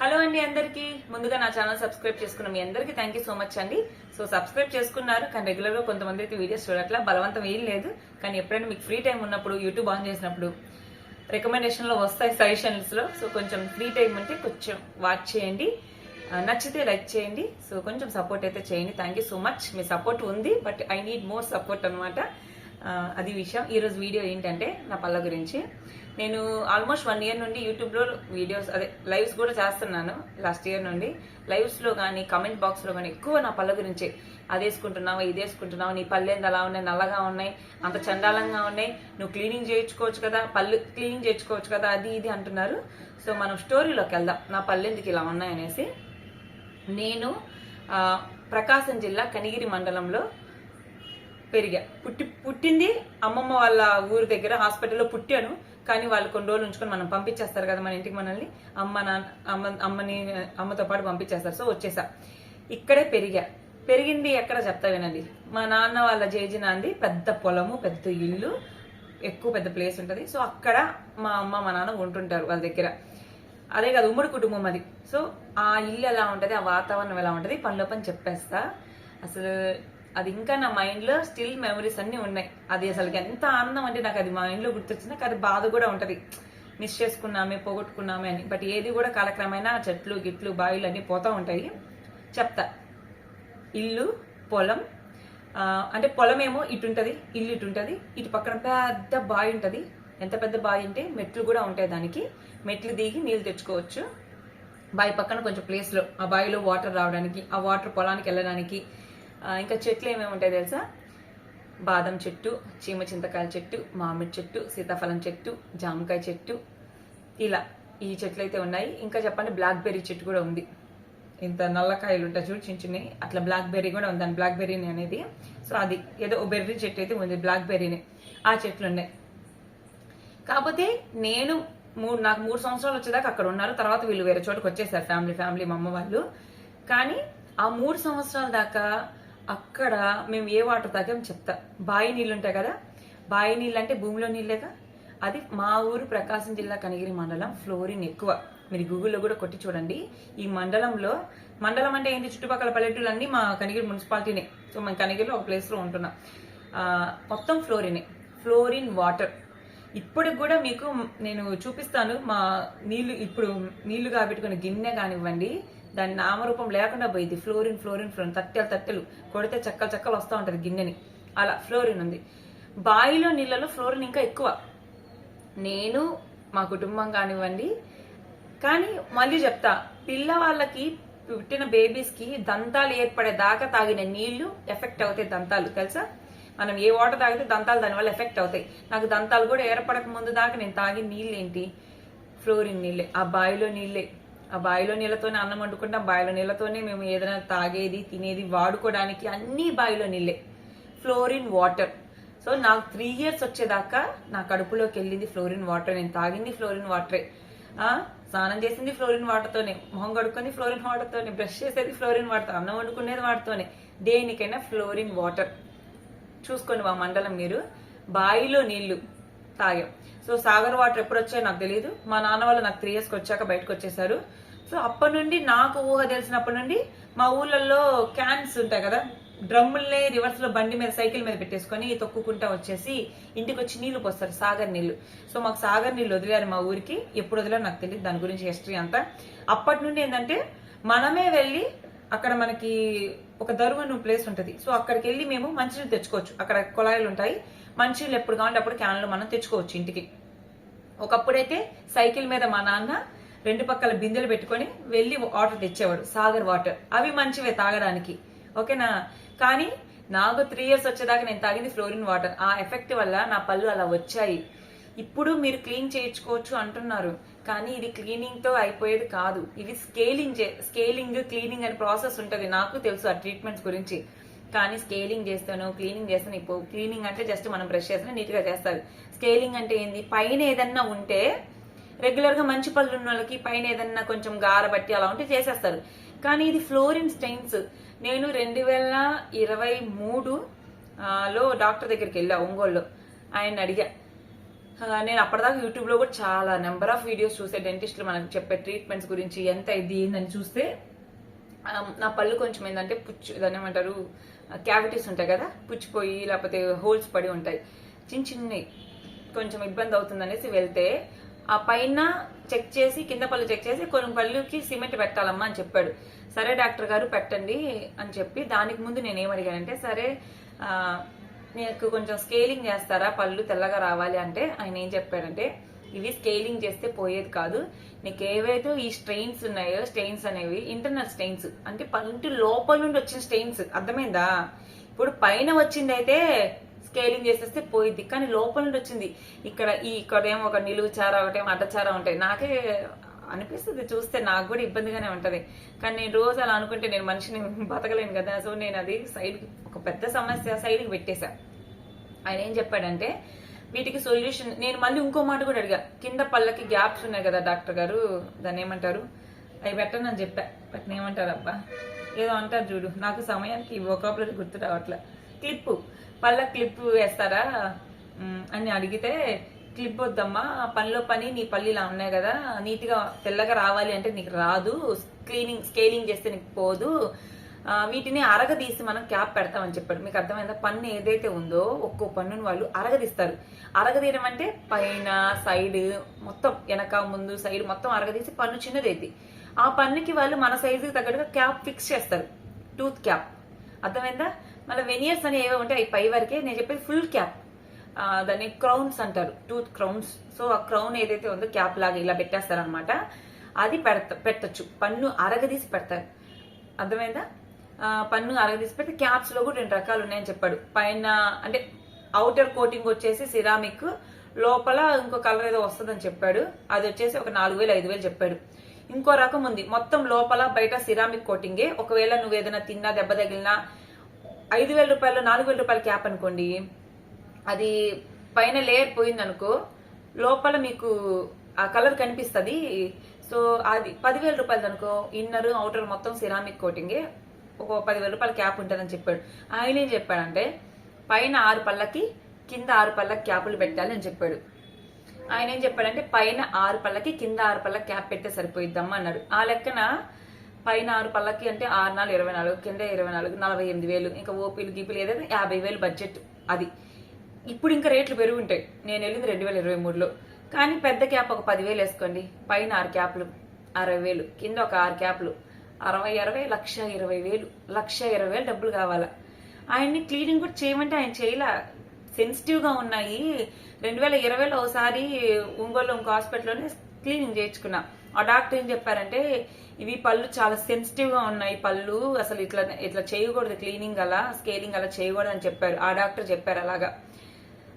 Hello అండి అందరికీ. ముందుగా నా ఛానల్ సబ్స్క్రైబ్ చేసుకున్న మీ అందరికీ థ్యాంక్ యూ సో మచ్ అండి. సో సబ్స్క్రైబ్ చేసుకున్నారు కానీ రెగ్యులర్గా కొంతమంది అయితే వీడియోస్ చూడట్లా బలవంతం ఏం లేదు. కానీ ఎప్పుడైనా మీకు ఫ్రీ టైం ఉన్నప్పుడు యూట్యూబ్ ఆన్ చేసినప్పుడు రికమెండేషన్లో వస్తాయి సజెషన్స్లో. సో కొంచెం ఫ్రీ టైం ఉంటే కొంచెం వాచ్ చేయండి. నచ్చితే లైక్ చేయండి. సో కొంచెం సపోర్ట్ అయితే చేయండి. థ్యాంక్ యూ సో మచ్ మీ సపోర్ట్ ఉంది but I need more support అనమాట అది విషయం. ఈరోజు వీడియో ఏంటంటే నా పళ్ళ గురించి. నేను ఆల్మోస్ట్ వన్ ఇయర్ నుండి యూట్యూబ్లో వీడియోస్ అదే లైవ్స్ కూడా చేస్తున్నాను లాస్ట్ ఇయర్ నుండి. లైవ్స్లో కానీ కమెంట్ బాక్స్లో కానీ ఎక్కువ నా పళ్ళ గురించి. అది వేసుకుంటున్నావు ఇది వేసుకుంటున్నావు నీ పళ్ళేంది అలా ఉన్నాయి నల్లగా ఉన్నాయి అంత చండాలంగా ఉన్నాయి నువ్వు క్లీనింగ్ చేయించుకోవచ్చు కదా పళ్ళు క్లీనింగ్ చేయించుకోవచ్చు కదా అది ఇది అంటున్నారు. సో మనం స్టోరీలోకి వెళ్దాం. నా పల్లెందుకు ఇలా ఉన్నాయనేసి. నేను ప్రకాశం జిల్లా కనిగిరి మండలంలో పెరిగా. పుట్టి పుట్టింది అమ్మమ్మ వాళ్ళ ఊరి దగ్గర హాస్పిటల్లో పుట్టాను. కానీ వాళ్ళు కొన్ని రోజులు ఉంచుకొని మనం పంపించేస్తారు కదా మన ఇంటికి మనల్ని. అమ్మ నాన్న అమ్మ అమ్మని అమ్మతో పాటు పంపించేస్తారు. సో వచ్చేసా. ఇక్కడే పెరిగా. పెరిగింది ఎక్కడ చెప్తా వినండి. మా నాన్న వాళ్ళ జేజినాంది పెద్ద పొలము పెద్ద ఇల్లు ఎక్కువ పెద్ద ప్లేస్ ఉంటుంది. సో అక్కడ మా అమ్మ మా నాన్న ఉంటుంటారు వాళ్ళ దగ్గర. అదే కాదు ఉమ్మడి కుటుంబం అది. సో ఆ ఇల్లు ఎలా ఉంటుంది ఆ వాతావరణం ఎలా ఉంటుంది పనిలో పని చెప్పేస్తా. అసలు అది ఇంకా నా మైండ్లో స్టిల్ మెమరీస్ అన్నీ ఉన్నాయి. అది అసలు ఎంత ఆనందం అంటే నాకు అది మైండ్లో గుర్తొచ్చింది. అది బాధ కూడా ఉంటుంది. మిస్ చేసుకున్నామే పోగొట్టుకున్నామే అని. బట్ ఏది కూడా కాలక్రమేణా చెట్లు గిట్లు బావిలు అన్నీ పోతూ ఉంటాయి. చెప్తా. ఇల్లు పొలం. అంటే పొలం ఏమో ఇటుంటుంది ఇల్లు ఇటుంటుంది. ఇటు పక్కన పెద్ద బావి ఉంటుంది. ఎంత పెద్ద బావి అంటే మెట్లు కూడా ఉంటాయి దానికి. మెట్లు దిగి నీళ్ళు తెచ్చుకోవచ్చు. బావి పక్కన కొంచెం ప్లేస్లో ఆ బావిలో వాటర్ రావడానికి ఆ వాటర్ పొలానికి వెళ్ళడానికి ఇంకా చెట్లు ఏమేమి ఉంటాయి తెలుసా? బాదం చెట్టు చీమ చింతకాయల చెట్టు మామిడి చెట్టు సీతాఫలం చెట్టు జామకాయ చెట్టు. ఇలా ఈ చెట్లు అయితే ఉన్నాయి. ఇంకా చెప్పండి బ్లాక్ బెర్రీ చెట్టు కూడా ఉంది. ఇంత నల్లకాయలు ఉంటాయి చూడు చిన్న చిన్నవి. అట్లా బ్లాక్ బెర్రీ కూడా ఉంది. బ్లాక్ బెర్రీని అనేది. సో అది ఏదో బెర్రీ చెట్టు అయితే ఉంది. బ్లాక్ బెర్రీని ఆ చెట్లు ఉన్నాయి. కాకపోతే నేను మూడు నాకు మూడు సంవత్సరాలు వచ్చేదాకా అక్కడ ఉన్నారు. తర్వాత వీళ్ళు వేరే చోటుకు వచ్చేసారు. ఫ్యామిలీ ఫ్యామిలీ మా అమ్మ వాళ్ళు. కానీ ఆ మూడు సంవత్సరాల దాకా అక్కడ మేము ఏ వాటర్ తాగాం చెప్తా. బావి నీళ్ళు ఉంటాయి కదా? బావి నీళ్ళు అంటే భూమిలో నీళ్ళేగా? అది మా ఊరు ప్రకాశం జిల్లా కనిగిరి మండలం ఫ్లోరిన్ ఎక్కువ. మీరు గూగుల్లో కూడా కొట్టి చూడండి. ఈ మండలంలో మండలం అంటే ఏంటి చుట్టుపక్కల పల్లెటూళ్ళన్నీ మా కనిగిరి మున్సిపాలిటీనే. సో మేము కనిగిరిలో ఒక ప్లేస్లో ఉంటున్నాం. మొత్తం ఫ్లోరినే ఫ్లోరిన్ వాటర్. ఇప్పటికి కూడా మీకు నేను చూపిస్తాను. మా నీళ్ళు ఇప్పుడు నీళ్ళు కాబెట్టుకునే గిన్నె కానివ్వండి దాని నామరూపం లేకుండా పోయింది. ఫ్లోరిన్ ఫ్లోరిన్ ఫ్లోరిన్ తట్టెలు తట్టెలు. కొడితే చక్కలు చక్కలు వస్తూ ఉంటుంది గిన్నెని. అలా ఫ్లోరిన్ ఉంది. బావిలో నీళ్ళలో ఫ్లోరిన్ ఇంకా ఎక్కువ. నేను మా కుటుంబం కానివ్వండి. కానీ మళ్ళీ చెప్తా పిల్లవాళ్ళకి పుట్టిన బేబీస్కి దంతాలు ఏర్పడే దాకా తాగిన నీళ్ళు ఎఫెక్ట్ అవుతాయి దంతాలు తెలుసా? మనం ఏ వాటర్ తాగితే దంతాలు దానివల్ల ఎఫెక్ట్ అవుతాయి. నాకు దంతాలు కూడా ఏర్పడక ముందు దాకా నేను తాగిన నీళ్ళు ఏంటి ఫ్లోరిన్ నీళ్ళే. ఆ బావిలో నీళ్ళే. ఆ బావిలో నీళ్ళతోనే అన్నం వండుకుంటాం బావిలో నీళ్ళతోనే మేము ఏదైనా తాగేది తినేది వాడుకోవడానికి అన్ని బావిలో నీళ్ళే. ఫ్లోరిన్ వాటర్ సో నాకు త్రీ ఇయర్స్ వచ్చేదాకా నా కడుపులోకి వెళ్ళింది ఫ్లోరిన్ వాటర్ నేను తాగింది ఫ్లోరిన్ వాటరే స్నానం చేసింది ఫ్లోరిన్ వాటర్తోనే మొహం కడుక్కుంది ఫ్లోరిన్ వాటర్తోనే బ్రష్ చేసేది ఫ్లోరిన్ వాటర్ అన్నం వండుకునేది వాటితోనే దేనికైనా ఫ్లోరిన్ వాటర్ చూసుకోండి మా మండలం మీరు. బావిలో నీళ్ళు తాగాం. సో సాగర్ వాటర్ ఎప్పుడు వచ్చాయో నాకు తెలియదు మా నాన్న వాళ్ళు నాకు త్రీ ఇయర్స్కి వచ్చాక బయటకు వచ్చేసారు. సో అప్పటి నుండి నాకు ఊహ తెలిసినప్పటి నుండి మా ఊళ్ళల్లో క్యాన్స్ ఉంటాయి కదా డ్రమ్ముల్నే రివర్స్లో బండి మీద సైకిల్ మీద పెట్టేసుకొని తొక్కుకుంటా వచ్చేసి ఇంటికి వచ్చి నీళ్ళు పోస్తారు సాగర్ నీళ్ళు. సో మాకు సాగర్ నీళ్ళు వదిలేరు మా ఊరికి. ఎప్పుడు వదిలేరు నాకు తెలియదు దాని గురించి హిస్టరీ అంతా. అప్పటి నుండి ఏంటంటే మనమే వెళ్ళి అక్కడ మనకి ఒక దరువును ప్లేస్ ఉంటుంది. సో అక్కడికి వెళ్ళి మేము మంచినీళ్ళు తెచ్చుకోవచ్చు. అక్కడ కుళాయిలు ఉంటాయి. మంచినీళ్ళు ఎప్పుడు కావాలంటే అప్పుడు క్యాన్లు మనం తెచ్చుకోవచ్చు ఇంటికి. ఒకప్పుడైతే సైకిల్ మీద మా నాన్న రెండు పక్కల బిందెలు పెట్టుకొని వెళ్ళి వాటర్ తెచ్చేవాడు సాగర్ వాటర్. అవి మంచివే తాగడానికి. ఓకేనా? కానీ నాకు త్రీ ఇయర్స్ వచ్చేదాకా నేను తాగింది ఫ్లోరిన్ వాటర్. ఆ ఎఫెక్ట్ వల్ల నా పళ్ళు అలా వచ్చాయి. ఇప్పుడు మీరు క్లీన్ చేయించుకోవచ్చు అంటున్నారు. కానీ ఇది క్లీనింగ్తో అయిపోయేది కాదు. ఇది స్కేలింగ్ స్కేలింగ్ క్లీనింగ్ అనే ప్రాసెస్ ఉంటుంది. నాకు తెలుసు ఆ ట్రీట్మెంట్స్ గురించి. కానీ స్కేలింగ్ చేస్తాను క్లీనింగ్ చేస్తాను ఇప్పుడు క్లీనింగ్ అంటే జస్ట్ మనం బ్రష్ చేస్తే నీట్గా చేస్తారు. స్కేలింగ్ అంటే ఏంది? పైన ఏదన్నా ఉంటే రెగ్యులర్గా మంచి పళ్ళు ఉన్న వాళ్ళకి పైన ఏదన్నా కొంచెం గారబట్టి అలా ఉంటే చేసేస్తారు. కానీ ఇది ఫ్లోరిన్ స్టెయిన్స్. నేను రెండు వేల ఇరవై మూడు లో డాక్టర్ దగ్గరికి వెళ్ళా ఒంగోలులో. ఆయన అడిగా. నేను అప్పటిదాకా యూట్యూబ్లో కూడా చాలా నెంబర్ ఆఫ్ వీడియోస్ చూసే డెంటిస్టులు మనకు చెప్పే ట్రీట్మెంట్స్ గురించి ఎంత ఇది ఏందని చూస్తే నా పళ్ళు కొంచెం ఏంటంటే పుచ్చు దాన్ని ఏమంటారు క్యావిటీస్ ఉంటాయి కదా పుచ్చిపోయి లేకపోతే హోల్స్ పడి ఉంటాయి. చిన్న చిన్నవి కొంచెం ఇబ్బంది అవుతుంది అనేసి వెళ్తే ఆ పైన చెక్ చేసి కింద పళ్ళు చెక్ చేసి కొన్ని పళ్ళుకి సిమెంట్ పెట్టాలమ్మా అని చెప్పాడు. సరే డాక్టర్ గారు పెట్టండి అని చెప్పి దానికి ముందు నేను ఏమడిగానంటే సరే నీకు కొంచెం స్కేలింగ్ చేస్తారా పళ్ళు తెల్లగా రావాలి అంటే ఆయన ఏం చెప్పాడంటే ఇవి స్కేలింగ్ చేస్తే పోయేది కాదు. నీకు ఏవైతే ఈ స్ట్రెయిన్స్ ఉన్నాయో స్టెయిన్స్ అనేవి ఇంటర్నల్ స్టెయిన్స్ అంటే పంటి లోపల నుండి వచ్చిన స్టెయిన్స్ అర్థమైందా? ఇప్పుడు పైన వచ్చింది అయితే స్కేలింగ్ చేసేస్తే పోయిద్ది కానీ లోపల నుండి వచ్చింది. ఇక్కడ ఈ ఇక్కడేమో ఒక నిలువు చార ఒకటేమో అడ్డచార ఉంటాయి. నాకే అనిపిస్తుంది చూస్తే నాకు కూడా ఇబ్బందిగానే ఉంటది. కానీ నేను రోజు అలా అనుకుంటే నేను మనిషిని బతకలేను కదా. సో నేను అది సైడ్ ఒక పెద్ద సమస్య సైడ్కి పెట్టేశా. ఆయన ఏం చెప్పాడంటే వీటికి సొల్యూషన్ నేను మళ్ళీ ఇంకో మాట కూడా అడిగా. కింద పళ్ళకి గ్యాప్స్ ఉన్నాయి కదా డాక్టర్ గారు దాన్ని ఏమంటారు? అవి పెట్టను అని చెప్పా. పెట్టిన ఏమంటారు అబ్బా ఏదో అంటారు చూడు. నాకు సమయానికి ఒకప్పుడు గుర్తు రావట్లే. క్లిప్పు. పళ్ళ క్లిప్ వేస్తారా? అని అడిగితే క్లిప్ వద్దమ్మా. పనిలో పని నీ పళ్ళు ఇలా ఉన్నాయి కదా. నీట్గా తెల్లగా రావాలి అంటే నీకు రాదు. క్లీనింగ్ స్కేలింగ్ చేస్తే నీకు పోదు. వీటిని అరగదీసి మనం క్యాప్ పెడతామని చెప్పాడు. మీకు అర్థమైందా? పన్ను ఏదైతే ఉందో ఒక్కో పన్నుని వాళ్ళు అరగదీస్తారు. అరగదీయడం అంటే పైన సైడ్ మొత్తం వెనక ముందు సైడ్ మొత్తం అరగదీసి పన్ను చిన్నదైతే ఆ పన్నుకి వాళ్ళు మన సైజుకి తగ్గట్టుగా క్యాప్ ఫిక్స్ చేస్తారు. Tooth cap. అర్థమైందా? మళ్ళీ వెనియర్స్ అని ఏవో ఉంటాయి అవి పై వరకే నేను చెప్పేది ఫుల్ క్యాప్. దాన్ని క్రౌన్స్ అంటారు టూత్ క్రౌన్స్. సో ఆ క్రౌన్ ఏదైతే ఉందో క్యాప్ లాగా ఇలా పెట్టేస్తారనమాట అది పెడత పెట్టచ్చు. పన్ను అరగదీసి పెడతారు. అర్థమైందా? పన్ను అరగదీసి పెడితే క్యాప్స్లో కూడా రెండు రకాలు ఉన్నాయని చెప్పాడు. పైన అంటే అవుటర్ కోటింగ్ వచ్చేసి సిరామిక్ లోపల ఇంకో కలర్ ఏదో వస్తుందని చెప్పాడు. అది వచ్చేసి ఒక నాలుగు వేలు ఐదు వేలు చెప్పాడు. ఇంకో రకం ఉంది. మొత్తం లోపల బయట సిరామిక్ కోటింగే. ఒకవేళ నువ్వు ఏదైనా తిన్నా దెబ్బ తగిలినా ఐదు వేల రూపాయలు నాలుగు వేల రూపాయల క్యాప్ అనుకోండి. అది పైన లేయర్ పోయింది అనుకో లోపల మీకు ఆ కలర్ కనిపిస్తుంది. సో అది పదివేల రూపాయలు అనుకో ఇన్నర్ అవుటర్ మొత్తం సిరామిక్ కోటింగే. ఒక పదివేల రూపాయల క్యాప్ ఉంటుందని చెప్పాడు. ఆయన ఏం చెప్పాడంటే పైన ఆరు పళ్ళకి కింద ఆరు పళ్ళకి క్యాపులు పెట్టాలి అని చెప్పాడు. ఆయన ఏం చెప్పాడంటే పైన ఆరు పళ్ళకి కింద ఆరు పళ్ళకి క్యాప్ పెట్టే సరిపోయిద్దమ్మా అన్నాడు. ఆ లెక్కన పైన ఆరు పళ్ళకి అంటే ఆరు నాలుగు ఇరవై నాలుగు కింద ఇరవై నాలుగు నలభై ఎనిమిది వేలు ఇంకా ఓపీలు గీపీలు ఏదైతే యాభై వేలు బడ్జెట్ అది. ఇప్పుడు ఇంకా రేట్లు పెరుగు ఉంటాయి. నేను వెళ్ళింది రెండు వేల ఇరవై మూడులో. కానీ పెద్ద క్యాప్ ఒక పదివేలు వేసుకోండి. పైన ఆరు క్యాప్లు అరవై వేలు కింద ఒక ఆరు క్యాప్లు. అరవై అరవై లక్ష ఇరవై వేలు లక్ష ఇరవై వేలు డబ్బులు కావాలా? ఆయన్ని క్లీనింగ్ కూడా చేయమంటే ఆయన చేయలే. సెన్సిటివ్గా ఉన్నాయి. రెండు వేల ఇరవైలో ఒకసారి ఒంగోలు ఇంకో హాస్పిటల్లోనే క్లీనింగ్ చేయించుకున్నా. ఆ డాక్టర్ ఏం చెప్పారంటే ఇవి పళ్ళు చాలా సెన్సిటివ్గా ఉన్నాయి పళ్ళు. అసలు ఇట్లా ఇట్లా చేయకూడదు క్లీనింగ్ అలా స్కేలింగ్ అలా చేయకూడదు అని చెప్పారు. ఆ డాక్టర్ చెప్పారు అలాగా.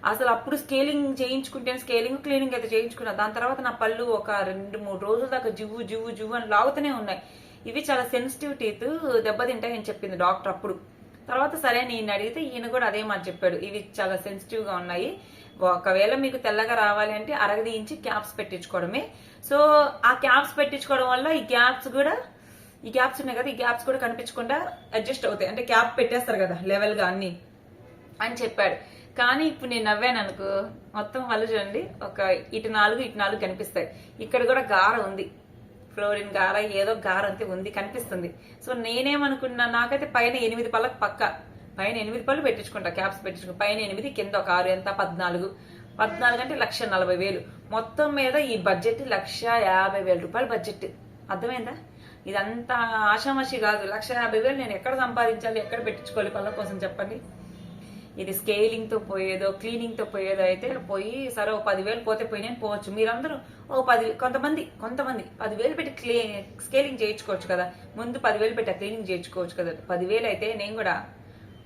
అసలు అప్పుడు స్కేలింగ్ చేయించుకుంటే స్కేలింగ్ క్లీనింగ్ అయితే చేయించుకున్నా. దాని తర్వాత నా పళ్ళు ఒక రెండు మూడు రోజుల దాకా జివ్వు జివ్వు జివ్వు అని లాగుతూనే ఉన్నాయి. ఇవి చాలా సెన్సిటివ్ టీత్ దెబ్బతింటాయని చెప్పింది డాక్టర్ అప్పుడు. తర్వాత సరే నేను అడిగితే ఈయన కూడా అదే మాట చెప్పాడు. ఇవి చాలా సెన్సిటివ్గా ఉన్నాయి. ఒకవేళ మీకు తెల్లగా రావాలి అంటే అరగదీయించి క్యాప్స్ పెట్టించుకోవడమే. సో ఆ క్యాప్స్ పెట్టించుకోవడం వల్ల ఈ క్యాప్స్ కూడా ఈ క్యాప్స్ ఉన్నాయి కదా ఈ గ్యాప్స్ కూడా కనిపించకుండా అడ్జస్ట్ అవుతాయి. అంటే క్యాప్ పెట్టేస్తారు కదా లెవెల్గా అన్ని. అని చెప్పాడు. కానీ ఇప్పుడు నేను నవ్వాను అనుకో మొత్తం వాళ్ళు చూడండి. ఒక ఇటు నాలుగు ఇటు నాలుగు కనిపిస్తాయి. ఇక్కడ కూడా గార ఉంది. ఫ్లోరిన్ గార ఏదో గార అంతే ఉంది కనిపిస్తుంది. సో నేనేమనుకున్నా నాకైతే పైన ఎనిమిది పళ్ళకు పక్క పైన ఎనిమిది పళ్ళు పెట్టించుకుంటా క్యాప్స్ పెట్టించుకుంటా. పైన ఎనిమిది కింద ఒక ఆరు ఎంత? పద్నాలుగు. పద్నాలుగు అంటే లక్ష నలభై వేలు. మొత్తం మీద ఈ బడ్జెట్ లక్ష యాభై వేల రూపాయల బడ్జెట్. అర్థమైందా? ఇదంతా ఆషామాషి కాదు. లక్ష యాభై వేలు నేను ఎక్కడ సంపాదించాలి ఎక్కడ పెట్టించుకోవాలి పళ్ళ కోసం చెప్పండి? ఇది స్కేలింగ్తో పోయేదో క్లీనింగ్తో పోయేదో అయితే పోయి సరే ఓ పదివేలు పోతే పోయినా పోవచ్చు. మీరందరూ ఓ పది కొంతమంది కొంతమంది పదివేలు పెట్టి క్లీ స్కేలింగ్ చేయించుకోవచ్చు కదా. ముందు పదివేలు పెట్టి క్లీనింగ్ చేయించుకోవచ్చు కదా. పదివేలు అయితే నేను కూడా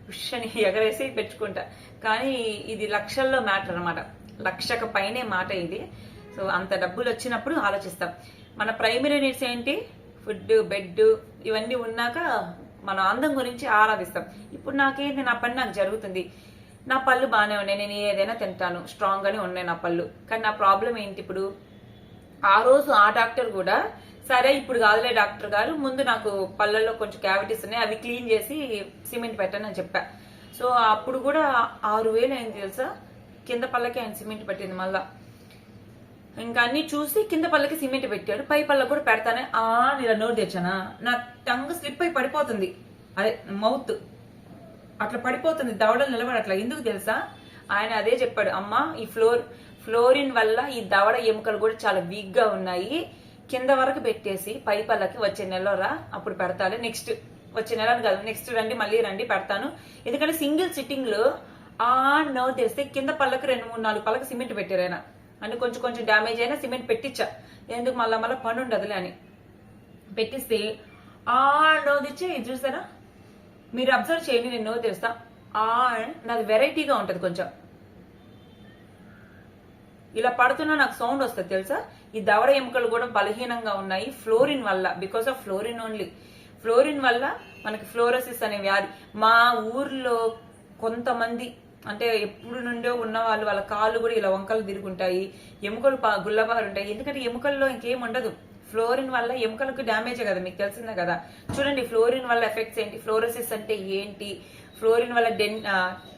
ఉషని అని ఎగరేసి పెట్టుకుంటా. కానీ ఇది లక్షల్లో మ్యాటర్ అన్నమాట. లక్షకు పైనే మాట ఇది. సో అంత డబ్బులు వచ్చినప్పుడు ఆలోచిస్తాం. మన ప్రైమరీ నీడ్స్ ఏంటి? ఫుడ్ బెడ్ ఇవన్నీ ఉన్నాక మనం అందం గురించి ఆరాధిస్తాం. ఇప్పుడు నాకేంటి నా పని నాకు జరుగుతుంది. నా పళ్ళు బాగానే ఉన్నాయి. నేను ఏదైనా తింటాను. స్ట్రాంగ్ గానే ఉన్నాయి నా పళ్ళు. కానీ నా ప్రాబ్లం ఏంటి ఇప్పుడు? ఆ రోజు ఆ డాక్టర్ కూడా సరే ఇప్పుడు కాదులే డాక్టర్ గారు ముందు నాకు పళ్ళల్లో కొంచెం క్యావిటీస్ ఉన్నాయి అవి క్లీన్ చేసి సిమెంట్ పెట్టాను అని చెప్పా. సో అప్పుడు కూడా ఆరు వేలు అయింది తెలుసా? కింద పళ్ళకి ఆయన సిమెంట్ పెట్టింది మళ్ళా. ఇంకా అన్ని చూసి కింద పళ్ళకి సిమెంట్ పెట్టాడు పై పళ్ళకి కూడా పెడతానే ఆ నేను నోరు తెచ్చానా నా టంగ్ స్లిప్ అయి పడిపోతుంది. అదే మౌత్. అట్లా పడిపోతుంది దవడలు నిలబడట్లా. ఎందుకు తెలుసా? ఆయన అదే చెప్పాడు అమ్మా ఈ ఫ్లోర్ ఫ్లోరిన్ వల్ల ఈ దవడ ఎముకలు కూడా చాలా వీక్గా ఉన్నాయి. కింద వరకు పెట్టేసి పై పల్లకి వచ్చే నెలరా అప్పుడు పెడతాలి. నెక్స్ట్ వచ్చే నెల కాదు నెక్స్ట్ రండి మళ్ళీ రండి పెడతాను. ఎందుకంటే సింగిల్ సిట్టింగ్లో ఆ నవ్వు తెస్తే కింద పళ్ళకి రెండు మూడు నాలుగు పళ్ళకి సిమెంట్ పెట్టారు ఆయన. కొంచెం కొంచెం డ్యామేజ్ అయినా సిమెంట్ పెట్టించా ఎందుకు మళ్ళా మళ్ళీ పని ఉండదులే అని. పెట్టిస్తే ఆ నో తెచ్చే ఇది చూసారా? మీరు అబ్జర్వ్ చేయండి నేను నవ్వు తెరుస్తా ఆ నాది వెరైటీగా ఉంటుంది కొంచెం. ఇలా పడుతున్నా నాకు సౌండ్ వస్తుంది తెలుసా? ఈ దవడ ఎముకలు కూడా బలహీనంగా ఉన్నాయి. ఫ్లోరిన్ వల్ల because of fluorine only fluorine వల్ల మనకి ఫ్లోరోసిస్ అనే వ్యాధి. మా ఊర్లో కొంతమంది అంటే ఎప్పుడు నుండో ఉన్న వాళ్ళు వాళ్ళ కాళ్ళు కూడా ఇలా వంకలు తిరుగుంటాయి. ఎముకలు పా- గుల్లబారు ఉంటాయి. ఎందుకంటే ఎముకల్లో ఇంకేం ఉండదు. ఫ్లోరిన్ వల్ల ఎముకలకు డ్యామేజ్ కదా మీకు తెలిసిందే కదా. చూడండి ఫ్లోరిన్ వల్ల ఎఫెక్ట్స్ ఏంటి? ఫ్లోరోసిస్ అంటే ఏంటి? ఫ్లోరిన్ వల్ల డెన్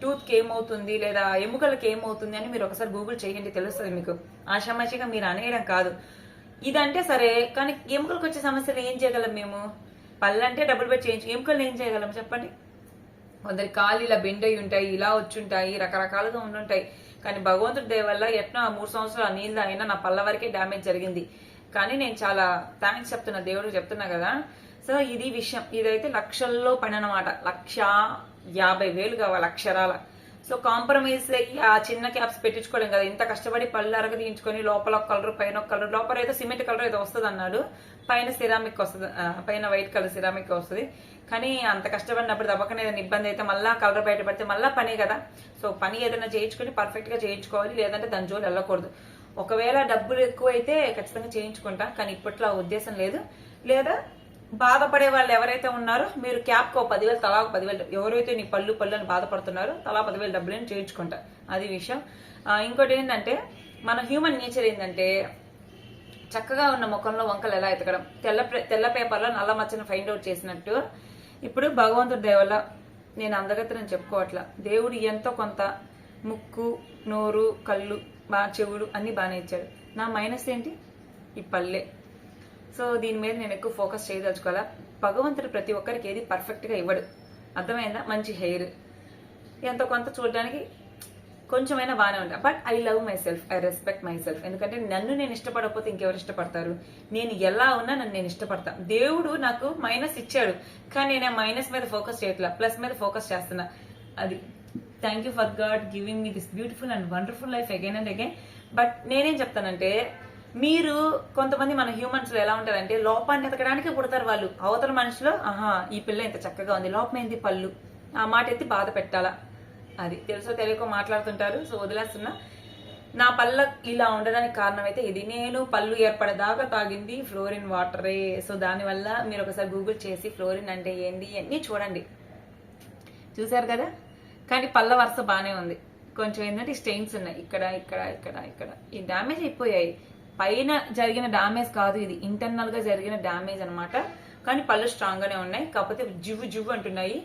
టూత్కి ఏమవుతుంది లేదా ఎముకలకు ఏమవుతుంది అని మీరు ఒకసారి గూగుల్ చేయండి తెలుస్తుంది మీకు. ఆషామాషిగా మీరు అనేయడం కాదు. ఇదంటే సరే కానీ ఎముకలకు వచ్చే సమస్యలు ఏం చేయగలం మేము? పళ్ళంటే డబుల్ బెడ్ చేయించు ఎముకలు ఏం చేయగలం చెప్పండి? కొందరి కాళ్ళు ఇలా బెండ్ అయి ఉంటాయి ఇలా వచ్చుంటాయి రకరకాలుగా ఉండుంటాయి. కానీ భగవంతుడి దయ వల్ల ఎట్నో ఆ మూడు సంవత్సరాలు నీళ్ళు అయినా నా పళ్ళ వరకే డ్యామేజ్ జరిగింది. కానీ నేను చాలా థ్యాంక్స్ చెప్తున్నా దేవుడికి చెప్తున్నా కదా. సో ఇది విషయం. ఇదైతే లక్షల్లో పని అనమాట లక్ష యాభై వేలు కావాలి అక్షరాల. సో కాంప్రమైజ్ అయ్యి ఆ చిన్న క్యాప్స్ పెట్టించుకోవడం కదా. ఇంత కష్టపడి పళ్ళు అరగ తీయించుకొని లోపల ఒక కలర్ పైన ఒక కలర్ లోపల ఏదో సిమెంట్ కలర్ ఏదో వస్తుంది అన్నాడు. పైన సిరామిక్ వస్తుంది పైన వైట్ కలర్ సిరామిక్ వస్తుంది. కానీ అంత కష్టపడినప్పుడు దబ్బకనే ఏదైనా ఇబ్బంది అయితే మళ్ళీ కలర్ బయట పడితే మళ్ళీ పనే కదా. సో పని ఏదైనా చేయించుకొని పర్ఫెక్ట్గా చేయించుకోవాలి లేదంటే దాని జోలు వెళ్ళకూడదు. ఒకవేళ డబ్బులు ఎక్కువ అయితే ఖచ్చితంగా చేయించుకుంటా కానీ ఇప్పట్లో ఆ ఉద్దేశం లేదు. లేదా బాధపడే వాళ్ళు ఎవరైతే ఉన్నారో మీరు క్యాప్కి ఒక పదివేలు తలా ఒక పదివేలు ఎవరైతే నీ పళ్ళు పళ్ళు అని బాధపడుతున్నారో తలా పదివేలు డబ్బులని చేయించుకుంటా. అది విషయం. ఇంకోటి ఏంటంటే మన హ్యూమన్ నేచర్ ఏంటంటే చక్కగా ఉన్న ముఖంలో వంకలు ఎలా ఎతకడం. తెల్ల తెల్ల పేపర్లో నల్ల మచ్చను ఫైండ్ అవుట్ చేసినట్టు. ఇప్పుడు భగవంతుడి దయ నేను అందగత్తెని చెప్పుకోవట్లా. దేవుడు ఎంతో కొంత ముక్కు నోరు కళ్ళు బా చెవులు అన్నీ బాగానే ఇచ్చాడు. నా మైనస్ ఏంటి? ఈ పల్లె. సో దీని మీద నేను ఎక్కువ ఫోకస్ చేయదలుచుకోవాలా? భగవంతుడు ప్రతి ఒక్కరికి ఏది పర్ఫెక్ట్గా ఇవ్వడు. అర్థమైందా? మంచి హెయిర్ ఎంతో కొంత చూడడానికి కొంచెమైనా బాగానే ఉంటా. But I love myself I respect myself ఎందుకంటే నన్ను నేను ఇష్టపడకపోతే ఇంకెవరు ఇష్టపడతారు? నేను ఎలా ఉన్నా నన్ను నేను ఇష్టపడతా. దేవుడు నాకు మైనస్ ఇచ్చాడు. కానీ నేను మైనస్ మీద ఫోకస్ చేయట్లా. ప్లస్ మీద ఫోకస్ చేస్తున్నా. అది. Thank you for God giving me this beautiful and wonderful life again and again but నేనేం చెప్తానంటే మీరు కొంతమంది మన హ్యూమన్స్ ఎలా ఉంటారంటే లోపాన్ని ఎతకడానికి పుడతారు వాళ్ళు. అవతల మనిషిలో ఆహా ఈ పిల్ల ఇంత చక్కగా ఉంది లోపమైంది ఏంది పళ్ళు? ఆ మాట ఎత్తి బాధ పెట్టాలా? అది తెలుసో తెలియకో మాట్లాడుతుంటారు సో వదిలేస్తున్నా. నా పళ్ళ ఇలా ఉండడానికి కారణం అయితే ఇది. నేను పళ్ళు ఏర్పడేదాకా తాగింది ఫ్లోరిన్ వాటరే. సో దానివల్ల మీరు ఒకసారి గూగుల్ చేసి ఫ్లోరిన్ అంటే ఏంటి అన్నీ చూడండి. చూశారు కదా? కానీ పళ్ళ వరుస బాగానే ఉంది. కొంచెం ఏంటంటే స్టెయిన్స్ ఉన్నాయి. ఇక్కడ ఇక్కడ ఇక్కడ ఇక్కడ. ఈ డ్యామేజ్ అయిపోయాయి. పైన జరిగిన డ్యామేజ్ కాదు ఇది. ఇంటర్నల్గా జరిగిన డ్యామేజ్ అనమాట కానీ పళ్ళు స్ట్రాంగ్ గానే ఉన్నాయి. కాకపోతే జివ్వు జివ్వు అంటున్నాయి.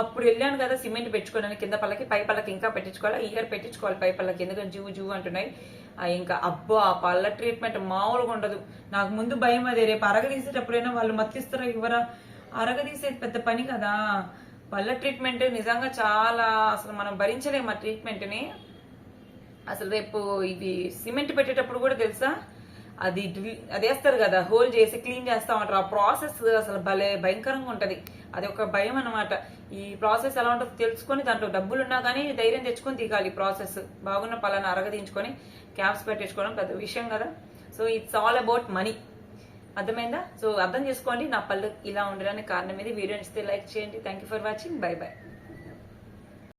అప్పుడు వెళ్ళాను కదా సిమెంట్ పెట్టుకోవడానికి. కింద పళ్ళకి పై పళ్ళకి ఇంకా పెట్టించుకోవాలి? ఇయర్ పెట్టించుకోవాలి పై పళ్ళకి. ఎందుకంటే జివ్వు జివ్వు అంటున్నాయి? ఇంకా అబ్బో ఆ పళ్ళ ట్రీట్మెంట్ మామూలుగా ఉండదు. నాకు ముందు భయం అదే. రేపు అరగదీసేటప్పుడైనా వాళ్ళు మత్తిస్తారా ఇవ్వరా? అరగదీసేది పెద్ద పని కదా. పళ్ళ ట్రీట్మెంట్ నిజంగా చాలా అసలు మనం భరించలేము ఆ ట్రీట్మెంట్ని అసలు రేపు ఇది సిమెంట్ పెట్టేటప్పుడు కూడా తెలుసా? అది డ్రిల్- అది వేస్తారు కదా హోల్ చేసి క్లీన్ చేస్తా ఉంటారు. ఆ ప్రాసెస్ అసలు భలే భయంకరంగా ఉంటుంది. అది ఒక భయం అన్నమాట. ఈ ప్రాసెస్ ఎలా ఉంటుందో తెలుసుకొని దాంట్లో డబ్బులు ఉన్నా కానీ ధైర్యం తెచ్చుకొని దిగాలి ప్రాసెస్ బాగున్న పలాన అరగదించుకొని క్యాప్స్ పెట్టించుకోవడం పెద్ద విషయం కదా. So it's all about money అర్థమైందా? సో అర్థం చేసుకోండి నా పళ్ళు ఇలా ఉండడానికి కారణం ఇది. వీడియో నచ్చితే లైక్ చేయండి. Thank you for watching bye bye